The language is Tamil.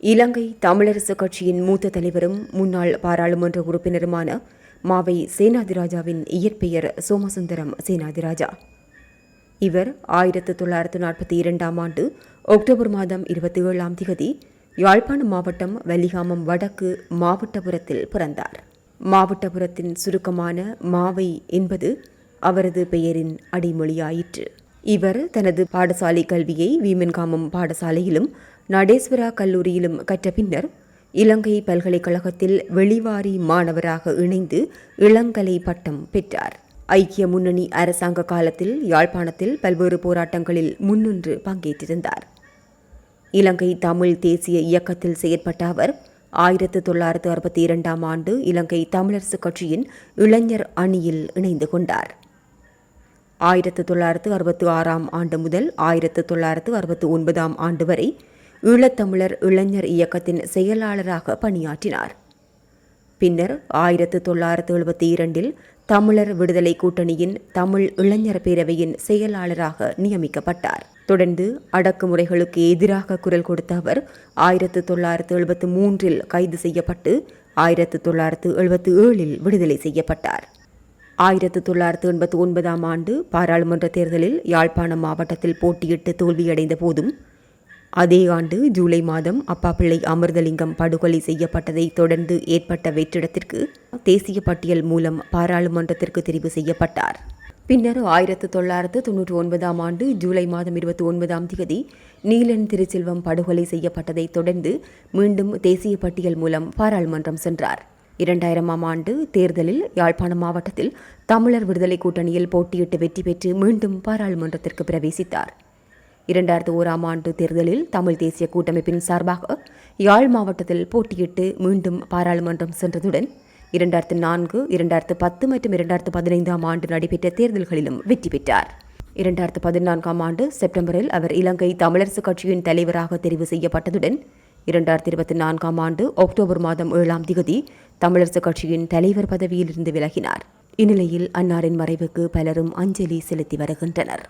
இலங்கை தமிழரசு கட்சியின் மூத்த தலைவரும் முன்னாள் பாராளுமன்ற உறுப்பினருமான மாவை சேனாதிராஜாவின் இயற்பெயர் சோமசுந்தரம் சேனாதிராஜா. இவர் ஆயிரத்து தொள்ளாயிரத்து நாற்பத்தி இரண்டாம் ஆண்டு அக்டோபர் மாதம் இருபத்தி ஏழாம் திகதி யாழ்ப்பாணம் மாவட்டம் வலிகாமம் வடக்கு மாவட்டபுரத்தில் பிறந்தார். மாவட்டபுரத்தின் சுருக்கமான மாவை என்பது அவரது பெயரின் அடிமொழியாயிற்று. இவர் தனது பாடசாலை கல்வியை வீமன்காமம் பாடசாலையிலும் நடேஸ்வரா கல்லூரியிலும் கற்ற பின்னர் இலங்கை பல்கலைக்கழகத்தில் வெளிவாரி மாணவராக இணைந்து இளங்கலை பட்டம் பெற்றார். ஐக்கிய முன்னணி அரசாங்க காலத்தில் யாழ்ப்பாணத்தில் பல்வேறு போராட்டங்களில் முன்னின்று பங்கேற்றிருந்தார். இலங்கை தமிழ் தேசிய இயக்கத்தில் செயற்பட்ட அவர் ஆயிரத்து தொள்ளாயிரத்து அறுபத்தி இரண்டாம் ஆண்டு இலங்கை தமிழரசு கட்சியின் இளைஞர் அணியில் இணைந்து கொண்டார். ஆயிரத்து தொள்ளாயிரத்து அறுபத்தி ஆறாம் ஆண்டு முதல் ஆயிரத்து தொள்ளாயிரத்து அறுபத்தி ஒன்பதாம் ஆண்டு வரை ஈழத்தமிழர் இளைஞர் இயக்கத்தின் செயலாளராக பணியாற்றினார். பின்னர் ஆயிரத்து தொள்ளாயிரத்து எழுபத்தி இரண்டில் தமிழர் விடுதலை கூட்டணியின் தமிழ் இளைஞர் பேரவையின் செயலாளராக நியமிக்கப்பட்டார். தொடர்ந்து அடக்குமுறைகளுக்கு எதிராக குரல் கொடுத்த அவர் ஆயிரத்து தொள்ளாயிரத்து எழுபத்து மூன்றில் கைது செய்யப்பட்டு ஆயிரத்து தொள்ளாயிரத்து எழுபத்து ஏழில் விடுதலை செய்யப்பட்டார். ஆயிரத்து தொள்ளாயிரத்து எண்பத்தி ஒன்பதாம் ஆண்டு பாராளுமன்ற தேர்தலில் யாழ்ப்பாணம் மாவட்டத்தில் போட்டியிட்டு தோல்வியடைந்த போதும் அதே ஆண்டு ஜூலை மாதம் அப்பாப்பிள்ளை அமிர்தலிங்கம் படுகொலை செய்யப்பட்டதை தொடர்ந்து ஏற்பட்ட வெற்றிடத்திற்கு தேசிய பட்டியல் மூலம் பாராளுமன்றத்திற்கு தெரிவு செய்யப்பட்டார். பின்னர் ஆயிரத்து தொள்ளாயிரத்து தொன்னூற்றி ஒன்பதாம் ஆண்டு ஜூலை மாதம் இருபத்தி ஒன்பதாம் தேதி நீலன் திருச்செல்வம் படுகொலை செய்யப்பட்டதை தொடர்ந்து மீண்டும் தேசிய பட்டியல் மூலம் பாராளுமன்றம் சென்றார். இரண்டாயிரமாம் ஆண்டு தேர்தலில் யாழ்ப்பாணம் மாவட்டத்தில் தமிழர் விடுதலை கூட்டணியில் போட்டியிட்டு வெற்றி பெற்று மீண்டும் பாராளுமன்றத்திற்கு பிரவேசித்தார். இரண்டாயிரத்து ஓராம் ஆண்டு தேர்தலில் தமிழ் தேசிய கூட்டமைப்பின் சார்பாக யாழ் மாவட்டத்தில் போட்டியிட்டு மீண்டும் பாராளுமன்றம் சென்றதுடன் இரண்டாயிரத்து நான்கு இரண்டாயிரத்து பத்து மற்றும் இரண்டாயிரத்து பதினைந்தாம் ஆண்டு நடைபெற்ற தேர்தல்களிலும் வெற்றி பெற்றார். இரண்டாயிரத்து பதினான்காம் ஆண்டு செப்டம்பரில் அவர் இலங்கை தமிழரசுக் கட்சியின் தலைவராக தெரிவு செய்யப்பட்டதுடன் இரண்டாயிரத்தி இருபத்தி நான்காம் ஆண்டு அக்டோபர் மாதம் ஏழாம் திகதி தமிழரசுக் கட்சியின் தலைவர் பதவியிலிருந்து விலகினார். இந்நிலையில் அன்னாரின் மறைவுக்கு பலரும் அஞ்சலி செலுத்தி வருகின்றனர்.